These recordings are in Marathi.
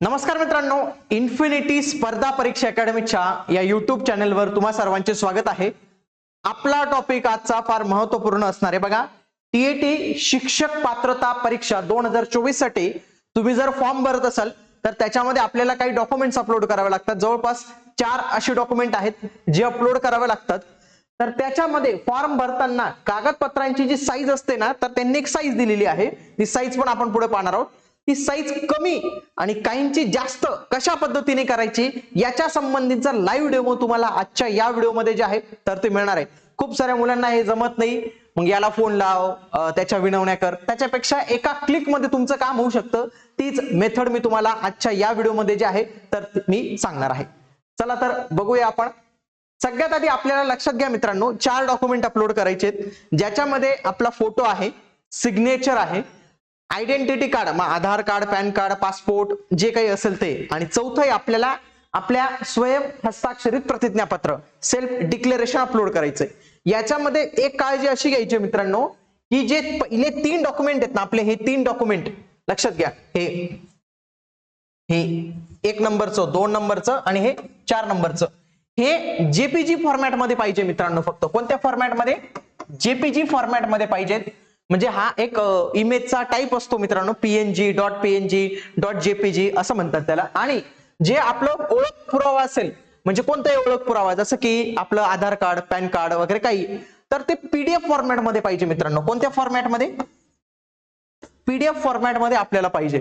नमस्कार मित्रांनो इन्फिनिटी स्पर्धा परीक्षा अकॅडमीच्या या युट्यूब चॅनेलवर तुम्हा सर्वांचे स्वागत आहे. आपला टॉपिक आजचा फार महत्त्वपूर्ण असणार आहे. बघा टीएटी शिक्षक पात्रता परीक्षा दोन हजार चोवीससाठी तुम्ही जर फॉर्म भरत असाल तर त्याच्यामध्ये आपल्याला काही डॉक्युमेंट्स अपलोड करावे लागतात. जवळपास चार असे डॉक्युमेंट आहेत जे अपलोड करावे लागतात. तर त्याच्यामध्ये फॉर्म भरताना कागदपत्रांची जी साईज असते ना तर त्यांनी एक साईज दिलेली आहे. ती साईज पण आपण पुढे पाहणार आहोत. ती साईज कमी आणि काहींची जास्त कशा पद्धतीने करायची याच्या संबंधीचा लाईव्ह डेमो तुम्हाला आजच्या या व्हिडिओमध्ये जे आहे तर ते मिळणार आहे. खूप साऱ्या मुलांना हे जमत नाही. मग याला फोन लाव त्याच्या विनवण्या कर. त्याच्यापेक्षा एका क्लिकमध्ये तुमचं काम होऊ शकतं. तीच मेथड मी तुम्हाला आजच्या या व्हिडिओमध्ये जे आहे तर मी सांगणार आहे. चला तर बघूया आपण. सगळ्यात आधी आपल्याला लक्षात घ्या मित्रांनो चार डॉक्युमेंट अपलोड करायचे ज्याच्यामध्ये आपला फोटो आहे सिग्नेचर आहे आयडेंटिटी कार्ड मग Aadhaar card PAN card passport जे काही असेल ते. आणि चौथं आहे आपल्याला आपल्या स्वयं हस्ताक्षरित प्रतिज्ञापत्र सेल्फ डिक्लेरेशन अपलोड करायचंय. याच्यामध्ये एक काळजी अशी घ्यायची मित्रांनो की जे पहिले तीन डॉक्युमेंट आहेत ना आपले हे तीन डॉक्युमेंट लक्षात घ्या हे हे एक नंबरचं दोन नंबरचं आणि हे चार नंबरचं. हे जेपीजी फॉर्मॅटमध्ये पाहिजे मित्रांनो फक्त. कोणत्या फॉर्मॅटमध्ये जेपीजी फॉर्मॅटमध्ये पाहिजेत. म्हणजे हा एक इमेजचा टाईप असतो मित्रांनो. PNG dot PNG dot JPG असं म्हणतात त्याला. आणि जे आपलं ओळख पुरावा असेल म्हणजे कोणताही ओळख पुरावा जसं की आपलं आधार कार्ड पॅन कार्ड वगैरे काही तर ते पीडीएफ फॉर्मॅटमध्ये पाहिजे मित्रांनो. कोणत्या फॉर्मॅटमध्ये पीडीएफ फॉर्मॅटमध्ये आपल्याला पाहिजे.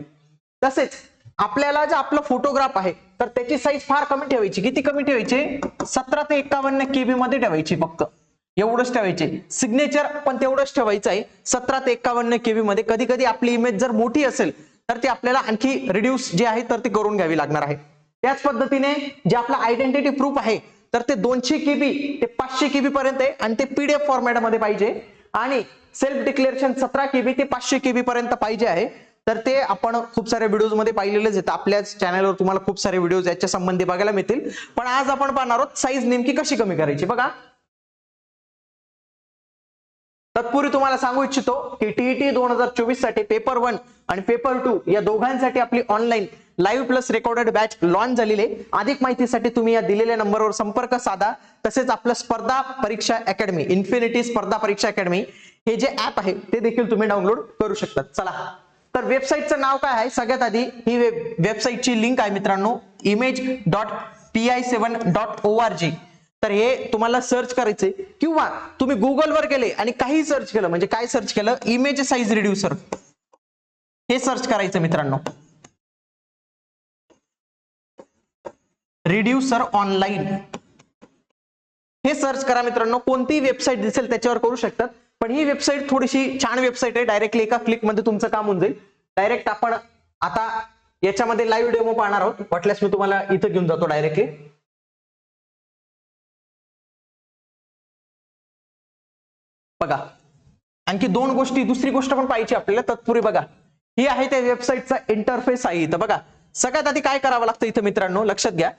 तसेच आपल्याला जे आपलं फोटोग्राफ आहे तर त्याची साईज फार कमी ठेवायची. किती कमी ठेवायची? सतरा ते एकावन्न केबी मध्ये ठेवायची फक्त. एवढंच ठेवायचे. सिग्नेचर पण तेवढंच ठेवायचं आहे. सतरा ते एकावन्न केबी मध्ये कधी कधी आपली इमेज जर मोठी असेल तर ती आपल्याला आणखी रिड्यूस जे आहे तर ती करून घ्यावी लागणार आहे. त्याच पद्धतीने जे आपलं आयडेंटिटी प्रूफ आहे तर ते दोनशे केबी ते पाचशे केबी पर्यंत आहे आणि ते पीडीएफ फॉर्मॅटमध्ये पाहिजे. आणि सेल्फ डिक्लेरेशन सतरा केबी ते पाचशे केबी पर्यंत पाहिजे आहे. तर ते आपण खूप साऱ्या व्हिडिओजमध्ये पाहिलेलेच आहेत. आपल्याच चॅनलवर तुम्हाला खूप सारे व्हिडिओज याच्या संबंधी बघायला मिळतील. पण आज आपण पाहणार आहोत साईज नेमकी कशी कमी करायची? बघा. तत्पूर्वी तुम्हाला सांगू इच्छितो की टीईटी दोन हजार चोवीससाठी पेपर वन आणि पेपर टू या दोघांसाठी आपली online live plus recorded batch launch झालेली आहे. अधिक माहितीसाठी तुम्ही या दिलेल्या नंबरवर संपर्क साधा. तसेच आपलं स्पर्धा परीक्षा अकॅडमी इन्फिनिटी स्पर्धा परीक्षा अकॅडमी हे जे ऍप आहे ते देखील तुम्ही डाउनलोड करू शकता चला. तर वेबसाईटचं नाव काय आहे? सगळ्यात आधी ही वेब वेबसाईटची लिंक आहे मित्रांनो image dot P I seven dot O R G तर हे तुम्हाला सर्च करायचंय. किंवा तुम्ही गुगलवर गेले आणि काही सर्च केलं म्हणजे काय सर्च केलं? इमेज साईज रिड्युसर हे सर्च करायचं मित्रांनो. रिड्युसर ऑनलाईन हे सर्च करा मित्रांनो. कोणतीही वेबसाईट दिसेल त्याच्यावर करू शकतात. पण ही वेबसाईट थोडीशी छान वेबसाईट आहे. डायरेक्टली एका क्लिकमध्ये तुमचं काम होऊन जाईल. डायरेक्ट आपण आता याच्यामध्ये लाईव्ह डेमो पाहणार आहोत. वाटल्यास मी तुम्हाला इथं घेऊन जातो डायरेक्टली बघा. आणखी दोन गोष्टी दुसरी गोष्ट पण पाहिजे आपल्याला तत्पूर्वी बघा. ही आहे त्या वेबसाईटचा इंटरफेस आहे इथं. बघा सगळ्यात आधी काय करावं लागतं इथं मित्रांनो? लक्षात घ्या.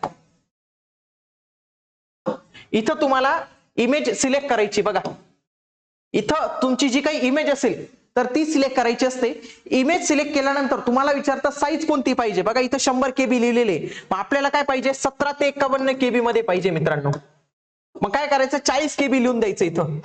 इथं तुम्हाला इमेज सिलेक्ट करायची बघा. इथं तुमची जी काही इमेज असेल तर ती सिलेक्ट करायची असते. इमेज सिलेक्ट केल्यानंतर तुम्हाला विचारता साईज कोणती पाहिजे? बघा इथं शंभर केबी लिहिलेले मग आपल्याला काय पाहिजे? सतरा ते एकावन्न केबी मध्ये पाहिजे मित्रांनो. मग काय करायचं? चाळीस केबी लिहून द्यायचं इथं.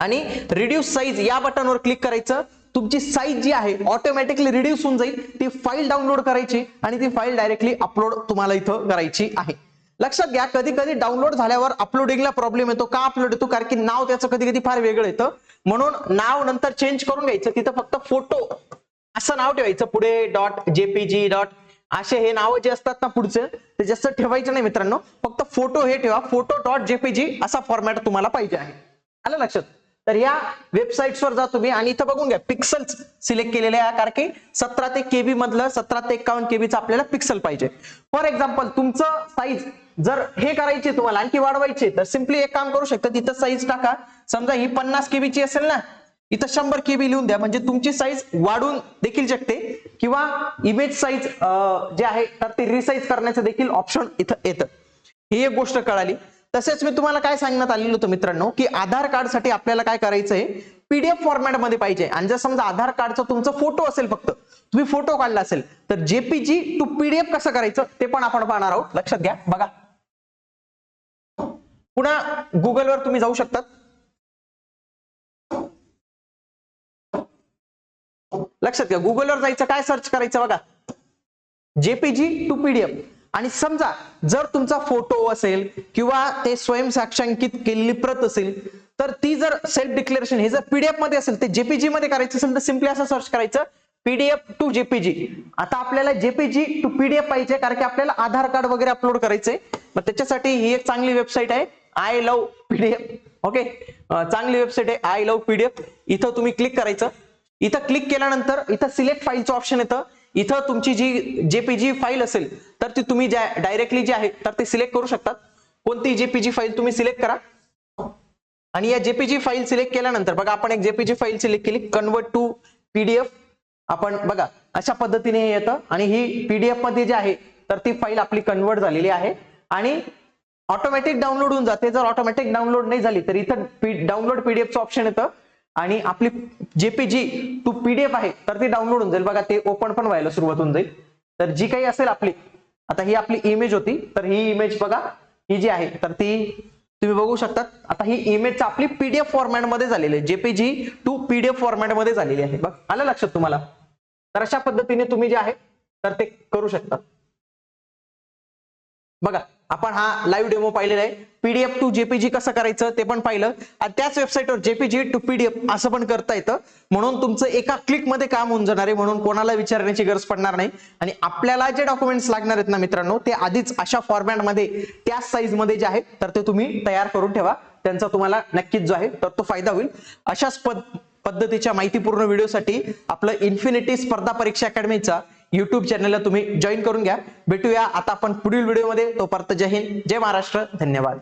आणि रिड्यूस साईज या बटनवर क्लिक करायचं. तुमची साईज जी आहे ऑटोमॅटिकली रिड्यूस होऊन जाईल. ती फाईल डाउनलोड करायची आणि ती फाईल डायरेक्टली अपलोड तुम्हाला इथं करायची आहे. लक्षात घ्या कधी कधी डाउनलोड झाल्यावर अपलोडिंगला प्रॉब्लेम येतो. का अपलोड येतो? कारण की नाव त्याचं कधी कधी फार वेगळं येतं. म्हणून नाव नंतर चेंज करून घ्यायचं. तिथं फक्त फोटो असं नाव ठेवायचं. पुढे डॉट जेपीजी डॉट असे हे नाव जे असतात ना पुढचे ते जास्त ठेवायचं नाही मित्रांनो. फक्त फोटो हे ठेवा. फोटो डॉट जेपीजी असा फॉर्मॅट तुम्हाला पाहिजे आहे. आलं लक्षात? तर या वेबसाईट्सवर जा तुम्ही आणि इथं बघून घ्या. पिक्सल्स सिलेक्ट केलेले आहे कारण की सतरा ते केबी मधलं सतरा ते एकावन्न केबीचं आपल्याला पिक्सल पाहिजे. फॉर एक्झाम्पल तुमचं साईज जर हे करायचे तुम्हाला आणखी वाढवायचे तर सिम्पली एक काम करू शकता तिथं साईज टाका. समजा ही पन्नास केबीची असेल ना इथं शंभर केबी लिहून द्या. म्हणजे तुमची साईज वाढून देखील शकते. किंवा इमेज साईज जे आहे तर ते रिसाईज करण्याचं देखील ऑप्शन इथं येतं. ही एक गोष्ट कळाली. तसेच मी तुम्हाला काय सांगण्यात आलेलं होतं मित्रांनो की आधार कार्डसाठी आपल्याला काय करायचंय? पीडीएफ फॉर्मॅटमध्ये पाहिजे. आणि जर समजा आधार कार्डचा तुमचा फोटो असेल फक्त तुम्ही फोटो काढला असेल तर जेपीजी टू पीडीएफ कसं करायचं ते पण आपण पाहणार आहोत. लक्षात घ्या बघा. पुन्हा गुगलवर तुम्ही जाऊ शकतात. लक्षात घ्या गुगलवर जायचं काय सर्च करायचं बघा. जेपीजी टू पीडीएफ आणि समजा जर तुमचा फोटो असेल किंवा ते स्वयंसाक्षांकित केलेली प्रत असेल तर ती जर सेल्फ डिक्लेरेशन हे जर पीडीएफमध्ये असेल ते जेपीजी मध्ये करायचं असेल तर सिम्पली असं सर्च करायचं पीडीएफ टू जेपीजी आता आपल्याला जेपीजी टू पीडीएफ पाहिजे कारण की आपल्याला आधार कार्ड वगैरे अपलोड करायचंय. मग त्याच्यासाठी ही एक चांगली वेबसाईट आहे आय लव्ह पीडीएफ ओके चांगली वेबसाईट आहे आय लव्ह पीडीएफ इथं तुम्ही क्लिक करायचं. इथं क्लिक केल्यानंतर इथं सिलेक्ट फाईलचं ऑप्शन येतं. इथं तुमची जी जेपीजी फाईल असेल तर ती तुम्ही ज्या डायरेक्टली जी आहे तर ते सिलेक्ट करू शकतात. कोणती जेपीजी फाईल तुम्ही सिलेक्ट करा. आणि या जेपीजी फाईल सिलेक्ट केल्यानंतर बघा आपण एक जेपीजी फाईल सिलेक्ट केली कन्वर्ट टू पीडीएफ आपण बघा अशा पद्धतीने हे येतं. आणि ही पीडीएफमध्ये जे आहे तर ती फाईल आपली कन्वर्ट झालेली आहे. आणि ऑटोमॅटिक डाउनलोड होऊन जाते. जर ऑटोमॅटिक डाउनलोड नाही झाली तर इथं डाउनलोड पीडीएफचं ऑप्शन येतं. आणि आपली जेपीजी टू पीडीएफ आहे तर ती डाउनलोड होऊन जाईल. बघा ते ओपन पण व्हायला सुरुवात होऊन जाईल. तर जी काही असेल आपली आता ही आपली इमेज होती. तर ही इमेज बघा. ही जी आहे तर ती तुम्ही बघू शकतात. आता ही इमेज आपली पीडीएफ फॉर्मॅटमध्ये झालेली आहे. जेपीजी टू पीडीएफ फॉर्मॅटमध्ये झालेली आहे. बघ आलं लक्षात तुम्हाला? तर अशा पद्धतीने तुम्ही जे आहे तर ते करू शकता. बघा. आपण हा लाईव्ह डेमो पाहिलेला आहे. पीडीएफ टू जेपीजी कसं करायचं ते पण पाहिलं. आणि त्याच वेबसाईटवर जेपीजी टू पीडीएफ असं पण करता येतं. म्हणून तुमचं एका क्लिकमध्ये काम होऊन जाणार आहे. म्हणून कोणाला विचारण्याची गरज पडणार नाही. आणि आपल्याला जे डॉक्युमेंट्स लागणार आहेत ना मित्रांनो ते आधीच अशा फॉर्मॅटमध्ये त्याच साईजमध्ये जे आहे तर ते तुम्ही तयार करून ठेवा. त्यांचा तुम्हाला नक्कीच जो आहे तर तो फायदा होईल. अशाच पद पद्धतीच्या माहितीपूर्ण व्हिडिओसाठी आपलं इन्फिनिटी स्पर्धा परीक्षा अकॅडमीचा युट्यूब चॅनलला तुम्ही जॉईन करून घ्या. भेटूया. आता आपण पुढील व्हिडिओमध्ये तोपर्यंत जय हिंद जय महाराष्ट्र. धन्यवाद.